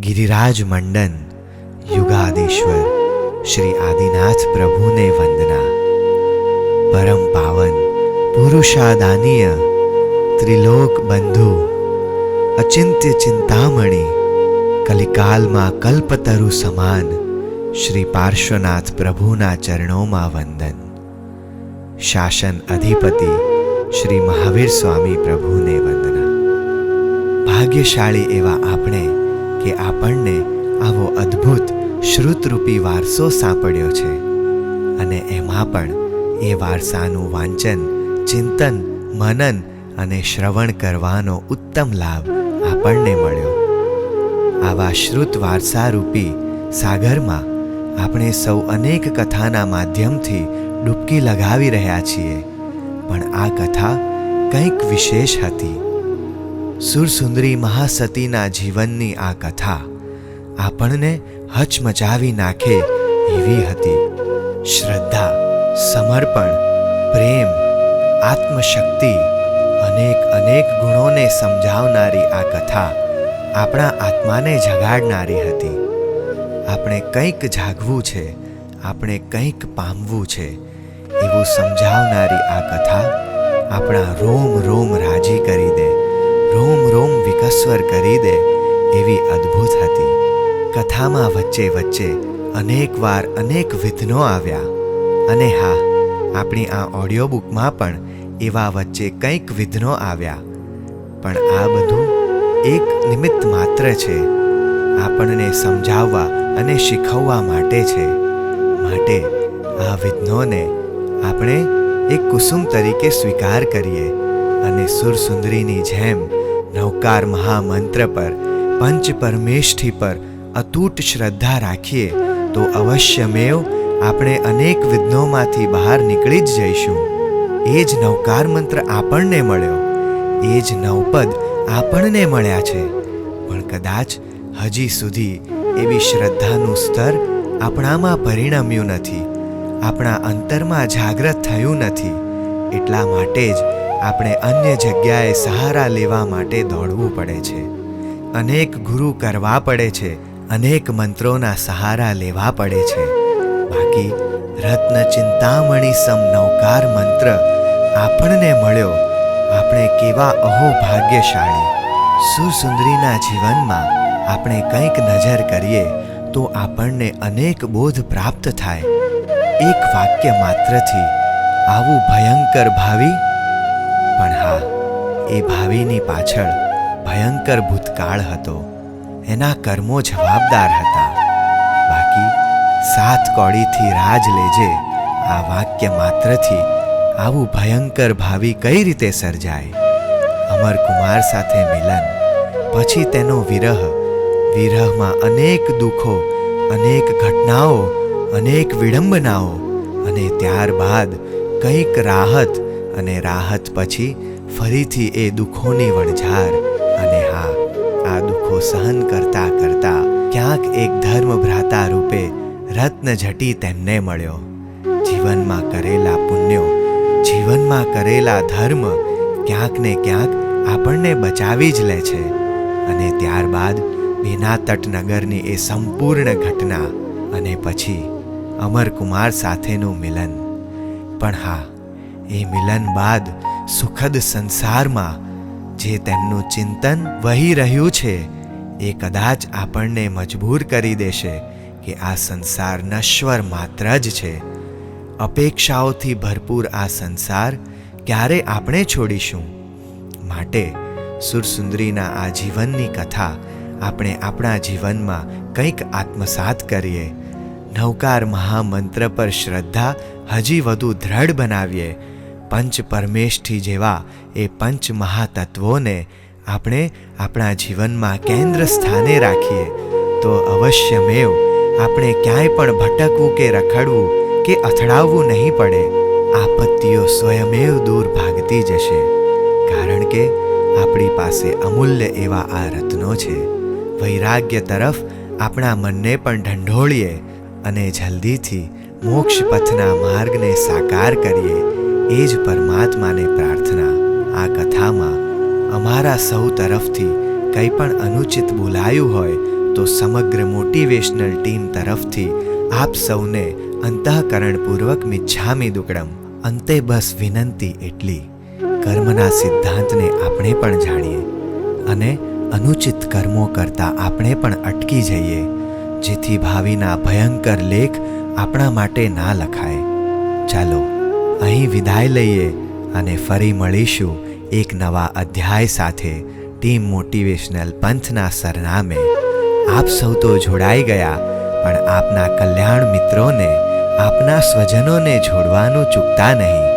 ગિરિરાજ મંડન, યુગાદીશ્વર, શ્રી આદિનાથ પ્રભુને વંદના. પરમ પાવન, પુરુષાદાનીય, ત્રિલોક બંધુ, અચિંત્ય ચિંતામણી, કલિકાલમાં કલ્પતરુ સમાન, શ્રી પાર્શ્વનાથ પ્રભુના ચરણોમાં વંદન. શાસન અધિપતિ, શ્રી મહાવીર સ્વામી પ્રભુને વંદના. ભાગ્યશાળી એવા આપણે કે આપણને આવો અદ્ભુત શ્રુતરૂપી વારસો સાંપડ્યો છે. અને એમાં પણ એ વારસાનું વાંચન, ચિંતન, મનન અને શ્રવણ કરવાનો ઉત્તમ લાભ આપણને મળ્યો. આવા શ્રુત વારસારૂપી સાગરમાં આપણે સૌ અનેક કથાના માધ્યમથી ડૂબકી લગાવી રહ્યા છીએ. પણ આ કથા કંઈક વિશેષ હતી. સુરસુંદરી મહાસતીના જીવનની આ કથા આપણને હચમચાવી નાખે એવી હતી. શ્રદ્ધા, સમર્પણ, પ્રેમ, આત્મશક્તિ અનેક અનેક ગુણોને સમજાવનારી આ કથા આપણા આત્માને જગાડનારી હતી. આપણે કંઈક જાગવું છે, આપણે કંઈક પામવું છે એવું સમજાવનારી આ કથા આપણા રોમ રોમ રાજી કરી દે. રોમ રોમ વિકસ્વર કરી દે એવી અદ્ભુત હતી. કથામાં વચ્ચે વચ્ચે અનેકવાર અનેક વિઘ્નો આવ્યા. અને હા, આપણી આ ઓડિયો બુકમાં પણ એવા વચ્ચે કંઈક વિઘ્નો આવ્યા. પણ આ બધું એક નિમિત્ત માત્ર છે. આપણને સમજાવવા અને શીખવવા માટે છે. માટે આ વિઘ્નોને આપણે એક કુસુમ તરીકે સ્વીકાર કરીએ. અને સુરસુંદરીની જેમ નૌકાર મહામંત્ર પર, પંચ પરમેષ્ઠી પર અતૂટ શ્રદ્ધા રાખીએ, તો અવશ્યમેવ આપણે અનેક વિઘ્નોમાંથી બહાર નીકળી જ જઈશું. એ જ નૌકાર મંત્ર આપણને મળ્યો. એ જ નવપદ આપણને મળ્યા છે. પણ કદાચ હજી સુધી એવી શ્રદ્ધાનું સ્તર આપણામાં પરિણમ્યું નથી. આપણા અંતરમાં જાગ્રત થયું નથી. એટલા માટે જ આપણે અન્ય જગ્યાએ સહારા લેવા માટે દોડવું પડે છે. અનેક ગુરુ કરવા પડે છે, અનેક મંત્રોના સહારા લેવા પડે છે. બાકી, રત્ન ચિંતામણી સમ નૌકાર મંત્ર આપણને મળ્યો. આપણે કેવા અહો ભાગ્યશાળી સુસુંદરીના જીવનમાં આપણે કંઈક નજર કરીએ, તો આપણને અનેક બોધ પ્રાપ્ત થાય. એક વાક્ય માત્રથી આવું ભયંકર ભાવિ હા એ ભાવિની પાછળ ભયંકર ભૂતકાળ હતો. એના કર્મો જવાબદાર હતા. બાકી સાત કોડીથી રાજ લેજે આ વાક્ય માત્રથી આવું ભયંકર ભાવિ કઈ રીતે સર્જાય? અમરકુમાર સાથે મિલન, પછી તેનો વિરહ. વિરહમાં અનેક દુઃખો, અનેક ઘટનાઓ, અનેક વિડંબનાઓ અને ત્યારબાદ કંઈક રાહત અને રાહત પછી ફરીથી એ દુઃખોની વણઝાર. અને હા, આ દુઃખો સહન કરતા કરતા ક્યાંક એક ધર્મ ભ્રાતા રૂપે રત્ન ઝટી તેમને મળ્યો. જીવનમાં કરેલા પુણ્યો, જીવનમાં કરેલા ધર્મ ક્યાંક ને ક્યાંક આપણને બચાવી જ લે છે. અને ત્યારબાદ બેનાતટ તટનગરની એ સંપૂર્ણ ઘટના અને પછી અમરકુમાર સાથેનું મિલન. પણ હા, એ મિલન બાદ સુખદ સંસારમાં જે તેમનું ચિંતન વહી રહ્યું છે, એ કદાચ આપણને મજબૂર કરી દેશે કે આ સંસાર નશ્વર માત્ર જ છે. અપેક્ષાઓથી ભરપૂર આ સંસાર ક્યારે આપણે છોડીશું? માટે સુરસુંદરીના આ જીવનની કથા આપણે આપણા જીવનમાં કંઈક આત્મસાત કરીએ. નૌકાર મહામંત્ર પર શ્રદ્ધા હજી વધુ દ્રઢ બનાવીએ. પંચ પરમેષ્ઠી જેવા એ પંચ મહાતત્વોને આપણે આપણા જીવનમાં કેન્દ્ર સ્થાને રાખીએ. તો અવશ્યમેવ આપણે ક્યાંય પણ ભટકવું કે રખડવું કે અથડાવવું નહીં પડે, આપત્તિઓ સ્વયમેવ દૂર ભાગતી જશે. કારણ કે આપણી પાસે અમૂલ્ય એવા આ રત્નો છે. વૈરાગ્ય તરફ આપણા મનને પણ ઢંઢોળીએ અને જલ્દીથી મોક્ષ પથના માર્ગને સાકાર કરીએ. એ જ પરમાત્માને પ્રાર્થના. આ કથામાં અમારા સૌ તરફથી કંઈ પણ અનુચિત બોલાયું હોય તો સમગ્ર મોટિવેશનલ ટીમ તરફથી આપ સૌને અંતઃકરણપૂર્વક મિચ્છામી દુકડમ. અંતે બસ વિનંતી એટલી. કર્મના સિદ્ધાંતને આપણે પણ જાણીએ અને અનુચિત કર્મો કરતાં આપણે પણ અટકી જઈએ, જેથી ભાવિના ભયંકર લેખ આપણા માટે ના લખાય. ચાલો અહીં વિદાય લઈએ અને ફરી મળીશું એક નવા અધ્યાય સાથે ટીમ મોટિવેશનલ પંથના સરનામે. આપ સૌ તો જોડાઈ ગયા, પણ આપના કલ્યાણ મિત્રોને, આપના સ્વજનોને જોડવાનું ચૂકતા નહીં.